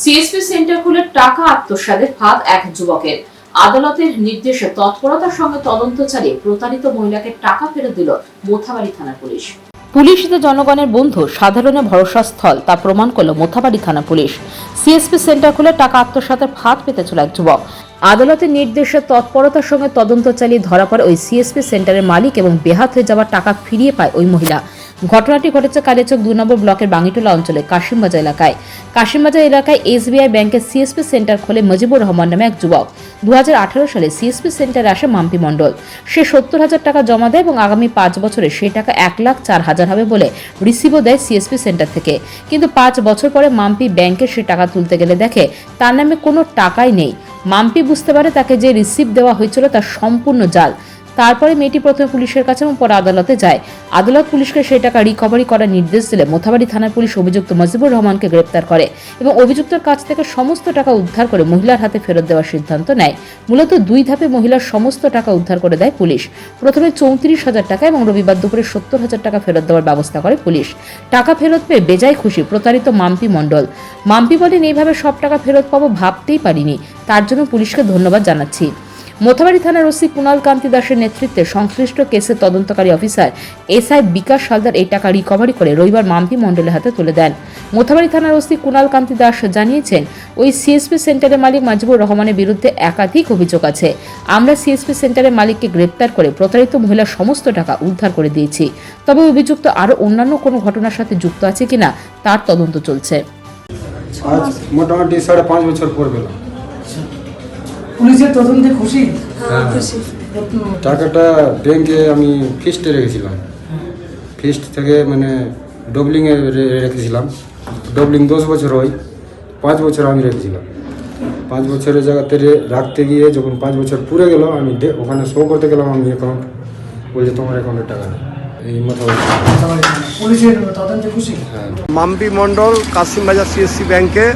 CSP centre খুলে টাকা আত্মসাদের ফাঁদ এক যুবকের। আদালতের নির্দেশে তৎপরতার সঙ্গে তদন্ত চালিয়ে প্রতারিত মহিলাকে টাকা ফেরত দিল মোথাবাড়ি থানার পুলিশ। পুলিশ যে জনগণের বন্ধু সাধারণের ভরসা স্থল তা প্রমাণ করল মোথাবাড়ি থানা পুলিশ। সিএসপি সেন্টার খুলে টাকা আত্মসাতের ফাঁদ পেতে চলে এক যুবক। আদালতের নির্দেশে তৎপরতার সঙ্গে তদন্ত চালিয়ে ধরা পড়ে ওই সিএসপি সেন্টারের মালিক এবং বেহাত হয়ে যাওয়া টাকা ফিরিয়ে পায় ওই মহিলা। ঘটনাটি ঘটেছে কালিয়াচক দুই নম্বর ব্লকের বাঙ্গিটোলা অঞ্চলে, কাশিমবাজার এলাকায়। কাশিমবাজার এলাকায় এসবিআই ব্যাংকের সিএসপি সেন্টার খোলে মজিবুর রহমান নামে এক যুবক। দু হাজার আঠেরো সালে সিএসপি সেন্টারে আসে মাম্পি মণ্ডল। সে সত্তর হাজার টাকা জমা দেয় এবং আগামী পাঁচ বছরে সেই টাকা এক লাখ চার হাজার হবে বলে রিসিভও দেয় সিএসপি সেন্টার থেকে। কিন্তু পাঁচ বছর পরে মাম্পি ব্যাংকে সে টাকা তুলতে গেলে দেখে তার নামে কোনো টাকাই নেই। মাম্পি বুঝতে পারে তাকে যে রিসিভ দেওয়া হয়েছিল তা সম্পূর্ণ জাল। তারপরে মেয়েটি প্রথমে পুলিশের কাছে এবং পরে আদালতে যায়। আদালত পুলিশকে সেই টাকা রিকভারি করার নির্দেশ দিলে মোথাবাড়ি থানার পুলিশ অভিযুক্ত মজিবুর রহমানকে গ্রেপ্তার করে এবং অভিযুক্তের কাছ থেকে সমস্ত টাকা উদ্ধার করে মহিলার হাতে ফেরত দেওয়ার সিদ্ধান্ত নেয়। মূলত দুই ধাপে মহিলার সমস্ত টাকা উদ্ধার করে দেয় পুলিশ। প্রথমে চৌত্রিশ হাজার টাকা এবং রবিবার দুপুরে সত্তর হাজার টাকা ফেরত দেওয়ার ব্যবস্থা করে পুলিশ। টাকা ফেরত পেয়ে বেজায় খুশি প্রতারিত মাম্পি মণ্ডল। মাম্পি বলেন, এইভাবে সব টাকা ফেরত পাবো ভাবতেই পারিনি। তার জন্য পুলিশকে ধন্যবাদ জানাচ্ছি। মোথাবাড়ি থানার ওসি কুণাল কান্তি দাসের নেতৃত্বে সংশ্লিষ্ট কেসের তদন্তকারী অফিসার এসআই বিকাশ হালদার এই টাকা রিকভারি করে রবিবার মাম্পি মণ্ডলের হাতে তুলে দেন। মোথাবাড়ি থানার ওসি কুণাল কান্তি দাস জানিয়েছেন, ওই সিএসপি সেন্টারের মালিক মাজিবুর রহমানের বিরুদ্ধে একাধিক অভিযোগ আছে। আমরা সিএসপি সেন্টারের মালিককে গ্রেপ্তার করে প্রতারিত মহিলার সমস্ত টাকা উদ্ধার করে দিয়েছি। তবে অভিযুক্ত আরও অন্যান্য কোনো ঘটনার সাথে যুক্ত আছে কিনা তার তদন্ত চলছে। আজ মোটামুটি সাড়ে পাঁচ বছর পর পেলাম পুলিশের তদন্তে খুশি? হ্যাঁ টাকাটা ব্যাংকে আমি ফিস্টে রেখেছিলাম। ফিস্ট থেকে মানে ডবলিংয়ে রে- রেখেছিলাম। ডবলিং দশ বছর হয় পাঁচ বছর আমি রেখেছিলাম। পাঁচ বছরের জায়গাতে রে- রাখতে গিয়ে যখন পাঁচ বছর পুরে গেল আমি ওখানে শো করতে গেলাম আমি অ্যাকাউন্ট বলছে তোমার অ্যাকাউন্টে টাকা নেই। এই মতো খুশি? হ্যাঁ। মাম্পি মণ্ডল কাশিমবাজার সিএসসি ব্যাংকে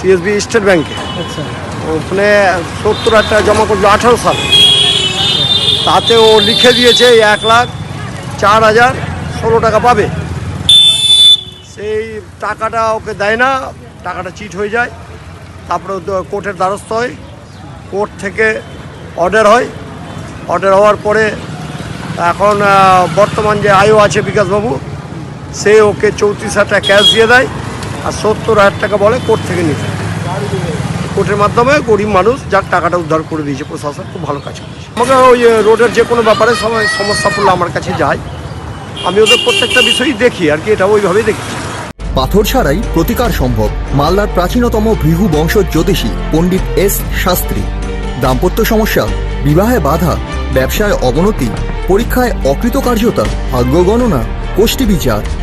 সিএসবি স্টেট ব্যাংকে আচ্ছা। ওখানে সত্তর হাজার টাকা জমা করল আঠারো সাল। তাতে ও লিখে দিয়েছে এক লাখ চার হাজার ষোলো টাকা পাবে। সেই টাকাটা ওকে দেয় না, টাকাটা চিট হয়ে যায়। তারপরে কোর্টের দ্বারস্থ হয়। কোর্ট থেকে অর্ডার হয়। অর্ডার হওয়ার পরে এখন বর্তমান যে আয়ু আছে বিকাশবাবু, সে ওকে চৌত্রিশ হাজার টাকা ক্যাশ দিয়ে দেয় আর সত্তর হাজার টাকা বলে কোর্ট থেকে নিতে। কোর্টের মাধ্যমে গরিব মানুষ যার টাকাটা উদ্ধার করে দিয়েছে প্রশাসন, খুব ভালো কাজ করেছে। আমাকে ওই রোডের যে কোনো ব্যাপারে সময় সমস্যা পড়লে আমার কাছে যায়। আমি ওদের প্রত্যেকটা বিষয়ই দেখি, আর কি এটা ওইভাবেই দেখি। পাথর ছাড়াই প্রতিকার সম্ভব। মালদার প্রাচীনতম ভৃহু বংশ জ্যোতিষী পণ্ডিত এস শাস্ত্রী। দাম্পত্য সমস্যা, বিবাহে বাধা, ব্যবসায় অবনতি, পরীক্ষায় অকৃতকার্যতা ভাগ্য গণনা গোষ্ঠী বিচার।